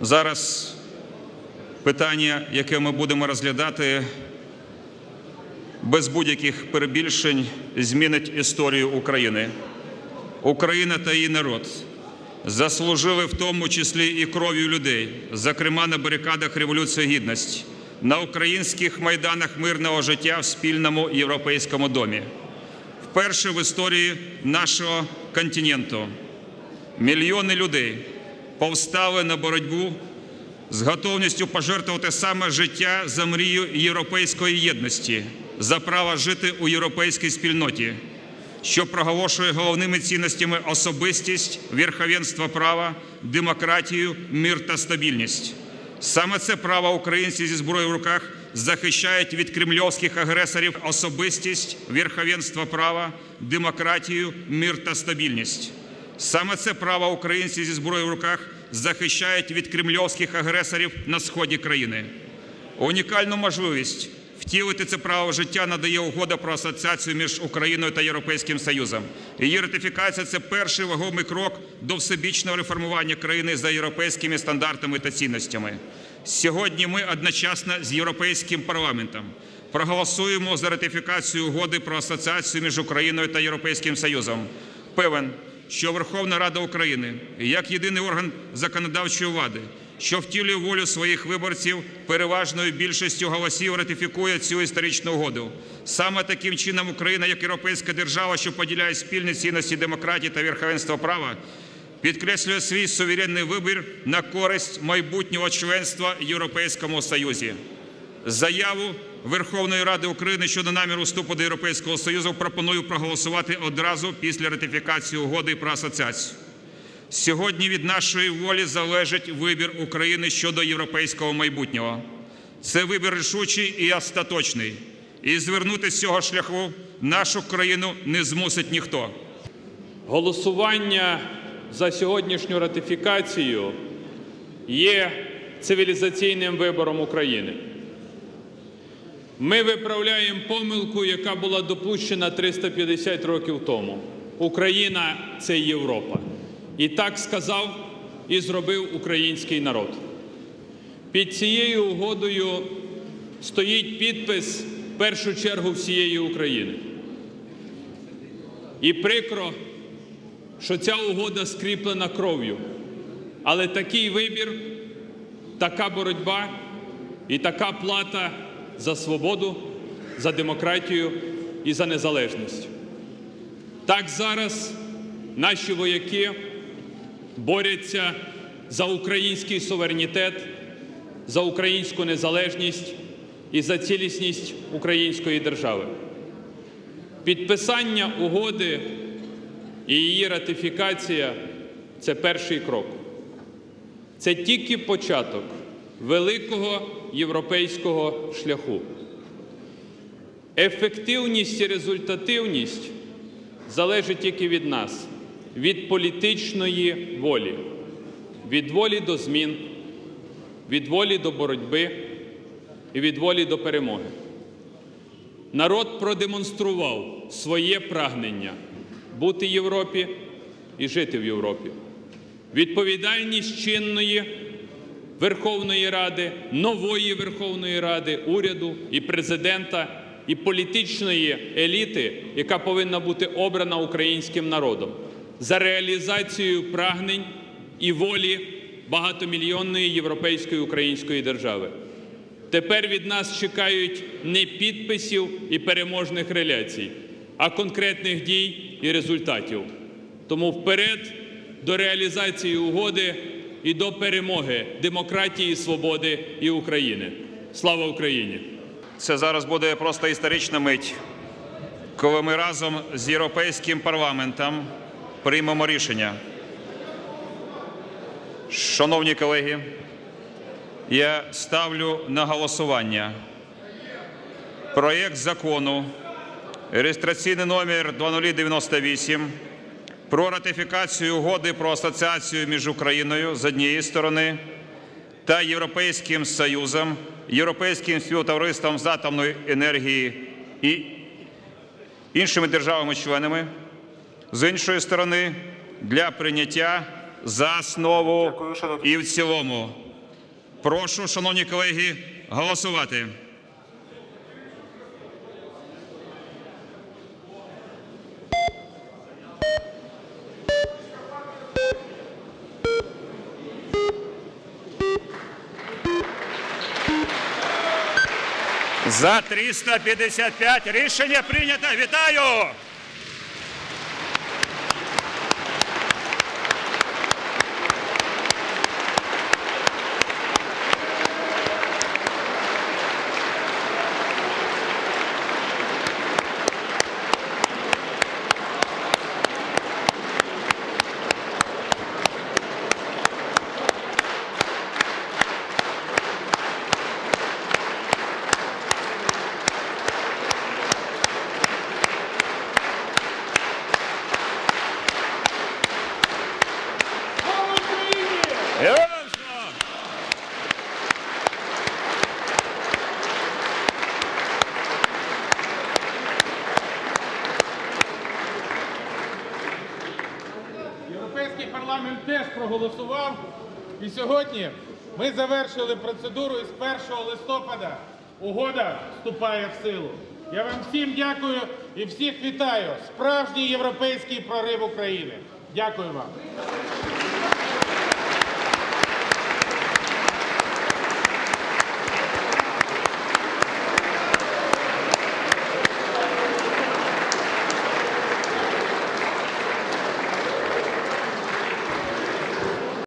Зараз питання, яке ми будемо розглядати, без будь-яких перебільшень змінить історію України. Україна та її народ заслужили в тому числі і кров'ю людей, зокрема на барикадах Революції Гідності, на українських майданах мирного життя в спільному європейському домі. Вперше в історії нашого континенту мільйони людей повстали на боротьбу з готовністю пожертвувати саме життя за мрію європейської єдності, за право жити у європейській спільноті, що проголошує головними цінностями особистість, верховенство права, демократію, мир та стабільність. Саме це право українці зі зброєю в руках захищають від кремльовських агресорів особистість, верховенство права, демократію, мир та стабільність. Саме це право українці зі зброєю в руках захищають від кремльовських агресорів на сході країни. Унікальну можливість втілити це право життя надає угода про асоціацію між Україною та Європейським Союзом. Її ратифікація це перший вагомий крок до всебічного реформування країни за європейськими стандартами та цінностями. Сьогодні ми одночасно з Європейським парламентом проголосуємо за ратифікацію угоди про асоціацію між Україною та Європейським Союзом. Певен, що Верховна Рада України як єдиний орган законодавчої влади, що втілює волю своїх виборців, переважною більшістю голосів ратифікує цю історичну угоду. Саме таким чином Україна, як європейська держава, що поділяє спільні цінності демократії та верховенства права, підкреслює свій суверенний вибір на користь майбутнього членства Європейському Союзі. Заяву Верховної Ради України щодо наміру вступу до Європейського Союзу пропоную проголосувати одразу після ратифікації угоди про асоціацію. Сьогодні від нашої волі залежить вибір України щодо європейського майбутнього. Це вибір рішучий і остаточний. І звернути з цього шляху нашу країну не змусить ніхто. Голосування за сьогоднішню ратифікацію є цивілізаційним вибором України. Ми виправляємо помилку, яка була допущена 350 років тому. Україна це Європа. І так сказав і зробив український народ. Під цією угодою стоїть підпис в першу чергу всієї України. І прикро, що ця угода скріплена кров'ю. Але такий вибір, така боротьба і така плата за свободу, за демократію і за незалежність. Так зараз наші вояки борються за український суверенітет, за українську незалежність і за цілісність української держави. Підписання угоди і її ратифікація це перший крок. Це тільки початок великого європейського шляху. Ефективність і результативність залежить тільки від нас, від політичної волі, від волі до змін, від волі до боротьби і від волі до перемоги. Народ продемонстрував своє прагнення бути в Європі і жити в Європі. Відповідальність чинної Верховної Ради, нової Верховної Ради, уряду і президента, і політичної еліти, яка повинна бути обрана українським народом за реалізацією прагнень і волі багатомільйонної європейської української держави. Тепер від нас чекають не підписів і переможних реляцій, а конкретних дій і результатів. Тому вперед до реалізації угоди і до перемоги демократії, свободи і України. Слава Україні! Це зараз буде просто історична мить, коли ми разом з Європейським парламентом приймемо рішення. Шановні колеги, я ставлю на голосування проєкт закону реєстраційний номер 2098 про ратифікацію угоди про асоціацію між Україною з однієї сторони та Європейським Союзом, Європейським співтовариством з атомної енергії і іншими державами-членами, з іншої сторони, для прийняття за основу і в цілому. Прошу, шановні колеги, голосувати. За 355 рішення прийнято. Вітаю! Героям слава! Європейський парламент теж проголосував. І сьогодні ми завершили процедуру і з 1 листопада угода вступає в силу. Я вам всім дякую і всіх вітаю. Справжній європейський прорив України. Дякую вам.